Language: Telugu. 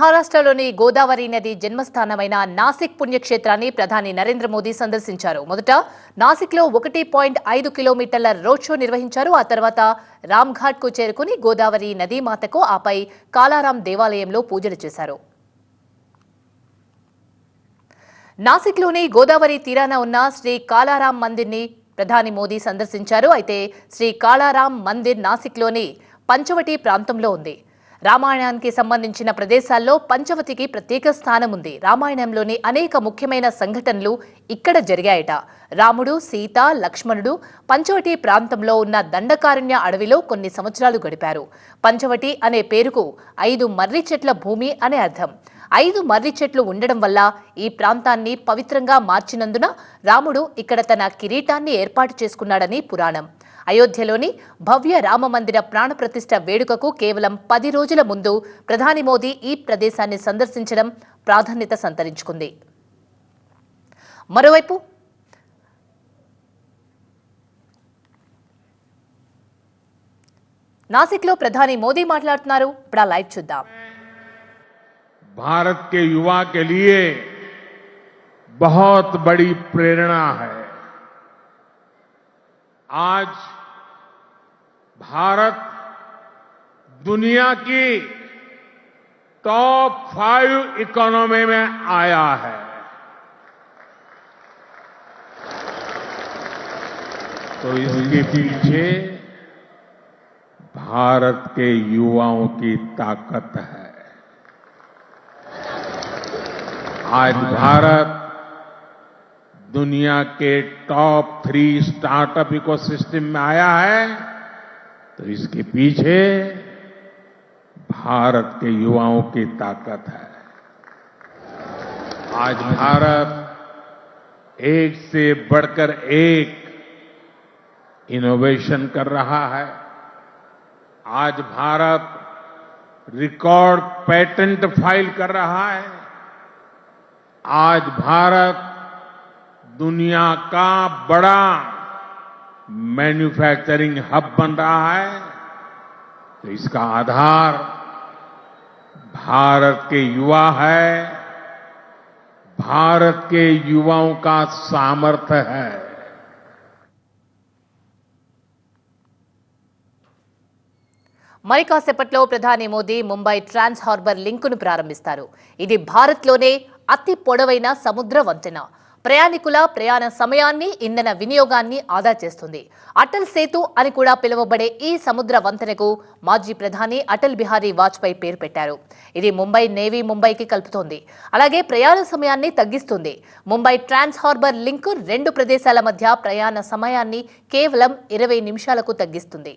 మహారాష్ట్రలోని గోదావరి నది జన్మస్థానమైన నాసిక్ పుణ్యక్షేత్రాన్ని ప్రధాని నరేంద్ర మోదీ సందర్శించారు. మొదట నాసిక్లో ఒకటి పాయింట్ ఐదు కిలోమీటర్ల రోడ్ షో నిర్వహించారు. ఆ తర్వాత రామ్ఘాట్కు చేరుకుని గోదావరి నదీమాతకు ఆపై కాలారాం దేవాలయంలో పూజలు చేశారు. నాసిక్లోని గోదావరి తీరాన ఉన్న శ్రీ కాలారాం మందిర్ని ప్రధాని మోదీ సందర్శించారు. అయితే శ్రీ కాళారాం మందిర్ నాసిక్లోని పంచవటి ప్రాంతంలో ఉంది. రామాయణానికి సంబంధించిన ప్రదేశాల్లో పంచవతికి ప్రత్యేక స్థానం ఉంది. రామాయణంలోని అనేక ముఖ్యమైన సంఘటనలు ఇక్కడ జరిగాయట. రాముడు సీత లక్ష్మణుడు పంచవటి ప్రాంతంలో ఉన్న దండకారణ్య అడవిలో కొన్ని సంవత్సరాలు గడిపారు. పంచవటి అనే పేరుకు ఐదు మర్రి చెట్ల భూమి అనే అర్థం. ఐదు మర్రి చెట్లు ఉండడం వల్ల ఈ ప్రాంతాన్ని పవిత్రంగా మార్చినందున రాముడు ఇక్కడ తన కిరీటాన్ని ఏర్పాటు చేసుకున్నాడని పురాణం. అయోధ్యలోని భవ్య రామ మందిర ప్రాణప్రతిష్ఠ వేడుకకు కేవలం పది రోజుల ముందు ప్రధాని మోదీ ఈ ప్రదేశాన్ని సందర్శించడం ప్రాధాన్యత సంతరించుకుంది మరోవైపు నాసిక్లో ప్రధాని మోదీ మాట్లాడుతున్నారు ఇప్పుడు ఆ లైవ్ చూద్దాం भारत के युवा के लिए बहुत बड़ी प्रेरणा है आज भारत दुनिया की टॉप फाइव इकोनॉमी में आया है। तो इसके पीछे भारत के युवाओं की ताकत है। आज भारत दुनिया के टॉप थ्री स्टार्टअप इकोसिस्टम में आया है। तो इसके पीछे भारत के युवाओं की ताकत है। आज भारत एक से बढ़कर एक इनोवेशन कर रहा है। आज भारत रिकॉर्ड पेटेंट फ़ाइल कर रहा है। आज भारत दुनिया का बड़ा मैन्युफैक्चरिंग हब बन रहा है तो इसका आधार भारत के युवा है भारत के युवाओं का सामर्थ्य है మరి కాసేపట్లో ప్రధాని మోదీ ముంబై ట్రాన్స్ హార్బర్ లింకును ప్రారంభిస్తారు ఇది భారత్లోనే అతి పొడవైన సముద్ర వంతెన ప్రయాణికుల ప్రయాణ సమయాన్ని ఇంధన వినియోగాన్ని ఆదా చేస్తుంది. అటల్ సేతు అని కూడా పిలువబడే ఈ సముద్ర వంతెనకు మాజీ ప్రధాని అటల్ బిహారీ వాజ్పేయి పేరు పెట్టారు. ఇది ముంబై నేవీ ముంబైకి కలుపుతోంది. అలాగే ప్రయాణ సమయాన్ని తగ్గిస్తుంది. ముంబై ట్రాన్స్ హార్బర్ లింక్ రెండు ప్రదేశాల మధ్య ప్రయాణ సమయాన్ని కేవలం ఇరవై నిమిషాలకు తగ్గిస్తుంది.